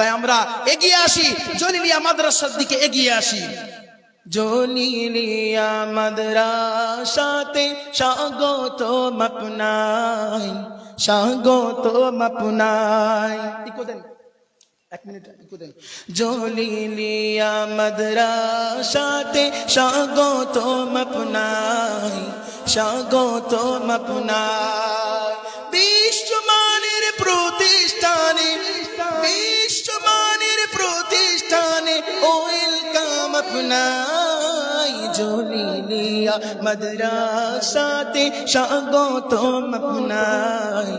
তাই আমরা এগিয়ে আসি। জলিলিয়া মাদ্রাসার দিকে এগিয়ে আসি। জলিলিয়া মাদ্রাসাতে স্বাগত আপনাই স্বাগত দেন জলিলিয়া মাদ্রাসাতে স্বাগত আপনাই স্বাগত আপনাই আপনাই জলিলিয়া মাদ্রাসাতে স্বাগত আপনাই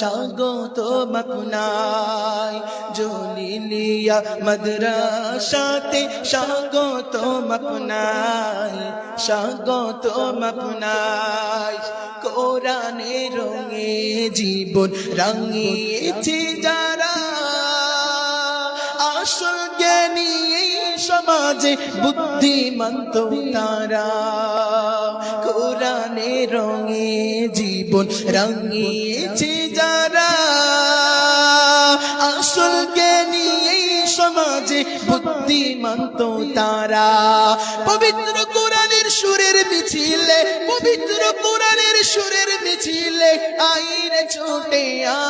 স্বাগত আপনাই জলিলিয়া মাদ্রাসাতে স্বাগত আপনাই স্বাগত আপনাই কোরআনে রঙে জীবন রাঙিয়েছে যারা আসল জ্ঞানী সমাজে বুদ্ধিমন্ত তারা। কোরআনে রঙে জীবন রাঙিয়েছে যারা। আসল জ্ঞানী সমাজে বুদ্ধিমন্ত তারা। পবিত্র কোরআনের সুরের মিছিলে, পবিত্র কোরআনের সুরের মিছিলে আইরে ছোটে আই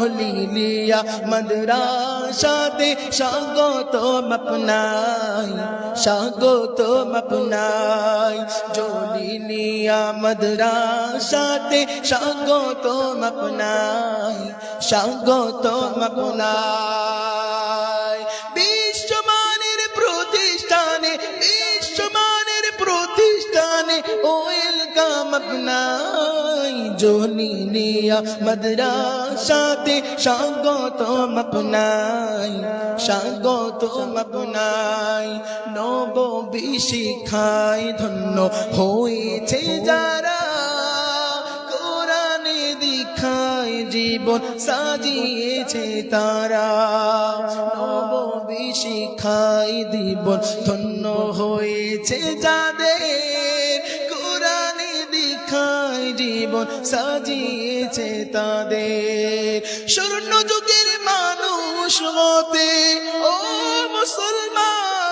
জলিলিয়া মাদ্রাসাতে স্বাগত আপনাই স্বাগত আপনাই জলিলিয়া মাদ্রাসাতে স্বাগত আপনাই স্বাগত আপনাই বিশ্বমানের প্রতিষ্ঠানে বিশ্বমানের প্রতিষ্ঠানে ওয়েলকাম আপনাই জলিলিয়া মাদ্রাসাতে স্বাগত আপনাই স্বাগত আপনাই নববী শিখায় ধন্য হয়েছে যারা দীক্ষায় জীবন সাজিয়েছে তারা নববী শিখায় জীবন ধন্য হয়েছে যাদের জীবন সাজিয়েছে তাদের। স্বর্ণ যুগের মানুষ হতে ও মুসলমান,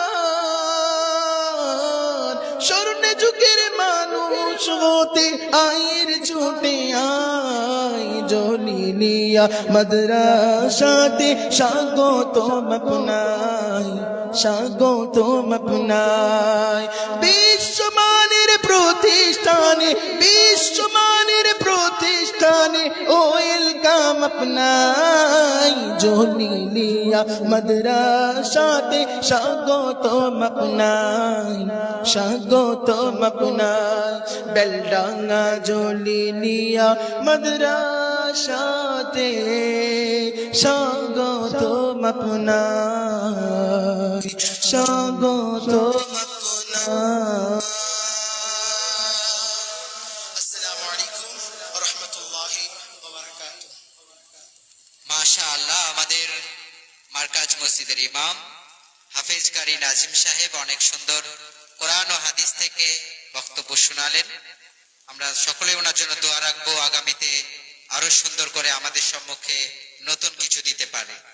স্বর্ণ যুগের মানুষ হতে আয়ের ছুটে আয় জলিলিয়া মাদ্রাসাতে স্বাগত আপনাই স্বাগত আপনাই। বিশ্বমানের প্রতিষ্ঠানে বিশ্বমানের প্রতিষ্ঠানে ওয়েলকাম আপনাই। জলিলিয়া মাদ্রাসাতে স্বাগত আপনাই স্বাগত আপনাই। বেলডাঙ্গা জলিলিয়া মাদ্রাসাতে স্বাগত আপনাই। স্বাগত মসজিদের ইমাম হাফেজ কারি নাজিম সাহেব অনেক সুন্দর কোরআন ও হাদিস থেকে বক্তব্য শোনালেন। আমরা সকলে ওনার জন্য দোয়া রাখব, আগামীতে আরও সুন্দর করে আমাদের সম্মুখে নতুন কিছু দিতে পারে।